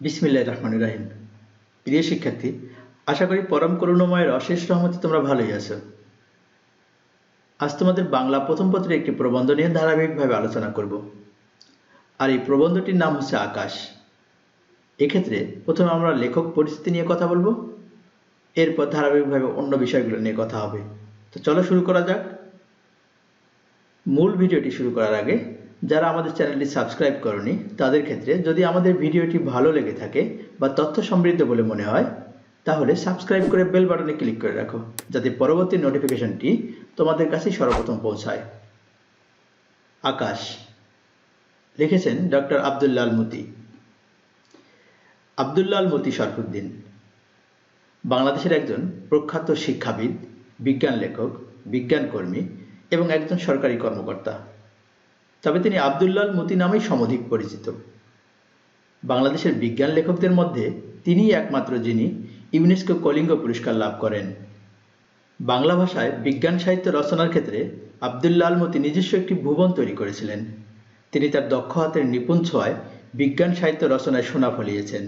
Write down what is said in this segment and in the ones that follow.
বিসমিল্লাহ রহমান রাহিম। প্রিয় শিক্ষার্থী, আশা করি পরম করুণাময়ের অশেষ রহমতে তোমরা ভালোই আছো। আজ তোমাদের বাংলা প্রথম পত্রে একটি প্রবন্ধ নিয়ে ধারাবাহিকভাবে আলোচনা করব। আর এই প্রবন্ধটির নাম হচ্ছে আকাশ। এক্ষেত্রে প্রথমে আমরা লেখক পরিস্থিতি নিয়ে কথা বলব, এরপর ধারাবাহিকভাবে অন্য বিষয়গুলো নিয়ে কথা হবে। তো চলো শুরু করা যাক। মূল ভিডিওটি শুরু করার আগে যারা আমাদের চ্যানেলটি সাবস্ক্রাইব করনি, তাদের ক্ষেত্রে যদি আমাদের ভিডিওটি ভালো লেগে থাকে বা তথ্য সমৃদ্ধ বলে মনে হয়, তাহলে সাবস্ক্রাইব করে বেল বাটনে ক্লিক করে রাখো, যাতে পরবর্তী নোটিফিকেশনটি তোমাদের কাছে সর্বপ্রথম পৌঁছায়। আকাশ, লিখেছেন ডক্টর আবদুল্লাল মতি। আবদুল্লাল মতি শরফুদ্দিন, বাংলাদেশের একজন প্রখ্যাত শিক্ষাবিদ, বিজ্ঞান লেখক, বিজ্ঞান কর্মী এবং একজন সরকারি কর্মকর্তা। তবে তিনি আবদুল্লাল মতি নামেই সমধিক পরিচিত। বাংলাদেশের বিজ্ঞান লেখকদের মধ্যে তিনি একমাত্র যিনি ইউনেস্কো কলিঙ্গ পুরস্কার লাভ করেন। বাংলা ভাষায় বিজ্ঞান সাহিত্য রচনার ক্ষেত্রে আবদুল্লাল মতি নিজস্ব একটি ভুবন তৈরি করেছিলেন। তিনি তার দক্ষ হাতের নিপুণ ছোঁয়ায় বিজ্ঞান সাহিত্য রচনায় সোনা ফলিয়েছেন।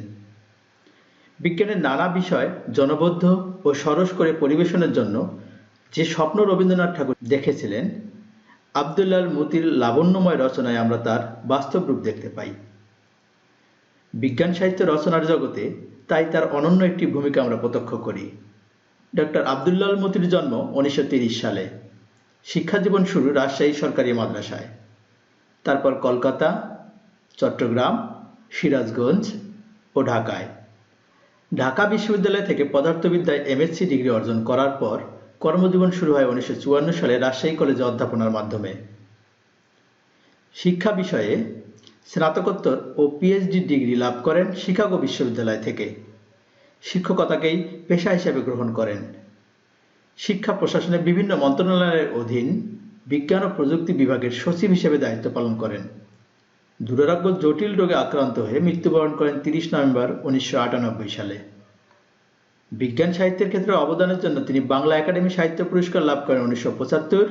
বিজ্ঞানের নানা বিষয় জনবদ্ধ ও সরস করে পরিবেশনের জন্য যে স্বপ্ন রবীন্দ্রনাথ ঠাকুর দেখেছিলেন আবদুল্লাল মতির লাবণ্যময় রচনায় আমরা তার বাস্তব রূপ দেখতে পাই। বিজ্ঞান সাহিত্য রচনার জগতে তাই তার অনন্য একটি ভূমিকা আমরা প্রত্যক্ষ করি। ডক্টর আবদুল্লাল মতির জন্ম উনিশশো সালে। শিক্ষা জীবন শুরু রাজশাহী সরকারি মাদ্রাসায়। তারপর কলকাতা, চট্টগ্রাম, সিরাজগঞ্জ ও ঢাকায়। ঢাকা বিশ্ববিদ্যালয় থেকে পদার্থবিদ্যায় এমএসসি ডিগ্রি অর্জন করার পর কর্মজীবন শুরু হয় উনিশশো চুয়ান্ন সালে রাজশাহী কলেজে অধ্যাপনার মাধ্যমে। শিক্ষা বিষয়ে স্নাতকোত্তর ও পিএইচডি ডিগ্রি লাভ করেন শিকাগো বিশ্ববিদ্যালয় থেকে। শিক্ষকতাকেই পেশা হিসেবে গ্রহণ করেন। শিক্ষা প্রশাসনের বিভিন্ন মন্ত্রণালয়ের অধীন বিজ্ঞান ও প্রযুক্তি বিভাগের সচিব হিসেবে দায়িত্ব পালন করেন। দুরারোগ্য জটিল রোগে আক্রান্ত হয়ে মৃত্যুবরণ করেন তিরিশ নভেম্বর উনিশশো আটানব্বই সালে। বিজ্ঞান সাহিত্যের ক্ষেত্রে অবদানের জন্য তিনি বাংলা একাডেমি সাহিত্য পুরস্কার লাভ করেন উনিশশো পঁচাত্তর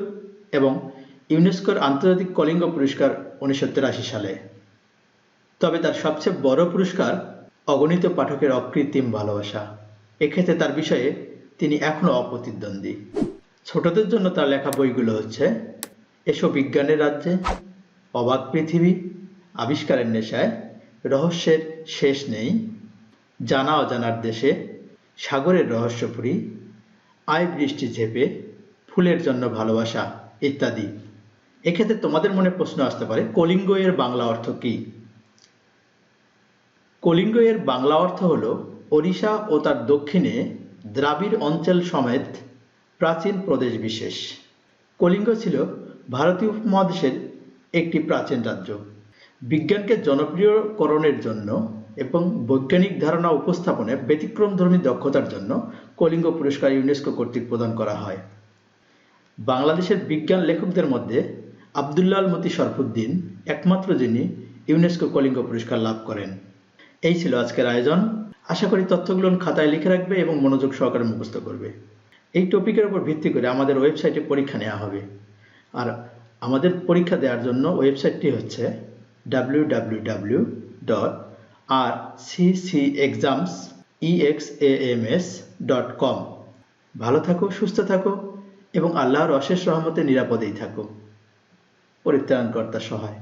এবং ইউনেস্কোর আন্তর্জাতিক কলিঙ্গ পুরস্কার উনিশশো তিরাশি সালে। তবে তার সবচেয়ে বড় পুরস্কার অগণিত পাঠকের অকৃত্রিম ভালোবাসা। এক্ষেত্রে তার বিষয়ে তিনি এখনও অপ্রতিদ্বন্দ্বী। ছোটদের জন্য তার লেখা বইগুলো হচ্ছে, এসো বিজ্ঞানের রাজ্যে অবাক পৃথিবী, আবিষ্কারের নেশায়, রহস্যের শেষ নেই, জানা অজানার দেশে সাগরের রহস্যপুরী, আয় বৃষ্টি ঝেপে, ফুলের জন্য ভালোবাসা ইত্যাদি। এক্ষেত্রে তোমাদের মনে প্রশ্ন আসতে পারে কলিঙ্গ এর বাংলা অর্থ কি? কলিঙ্গ এর বাংলা অর্থ হল ওড়িশা ও তার দক্ষিণে দ্রাবিড় অঞ্চল সমেত প্রাচীন প্রদেশ বিশেষ। কলিঙ্গ ছিল ভারতীয় উপমহাদেশের একটি প্রাচীন রাজ্য। বিজ্ঞানকে জনপ্রিয়করণের জন্য এবং বৈজ্ঞানিক ধারণা উপস্থাপনে ব্যতিক্রমধর্মী দক্ষতার জন্য কলিঙ্গ পুরস্কার ইউনেস্কো কর্তৃক প্রদান করা হয়। বাংলাদেশের বিজ্ঞান লেখকদের মধ্যে আবদুল্লাল মতি শরফুদ্দিন একমাত্র যিনি ইউনেস্কো কলিঙ্গ পুরস্কার লাভ করেন। এই ছিল আজকের আয়োজন। আশা করি তথ্যগুলো খাতায় লিখে রাখবে এবং মনোযোগ সহকারে মুখস্থ করবে। এই টপিকের উপর ভিত্তি করে আমাদের ওয়েবসাইটে পরীক্ষা নেওয়া হবে। আর আমাদের পরীক্ষা দেওয়ার জন্য ওয়েবসাইটটি হচ্ছে W W W dot R dot com ভালো থাকো, সুস্থ থাকো এবং আল্লাহর অশেষ রহমতে নিরাপদেই থাকো। পরিত্রাণকর্তা সহায়।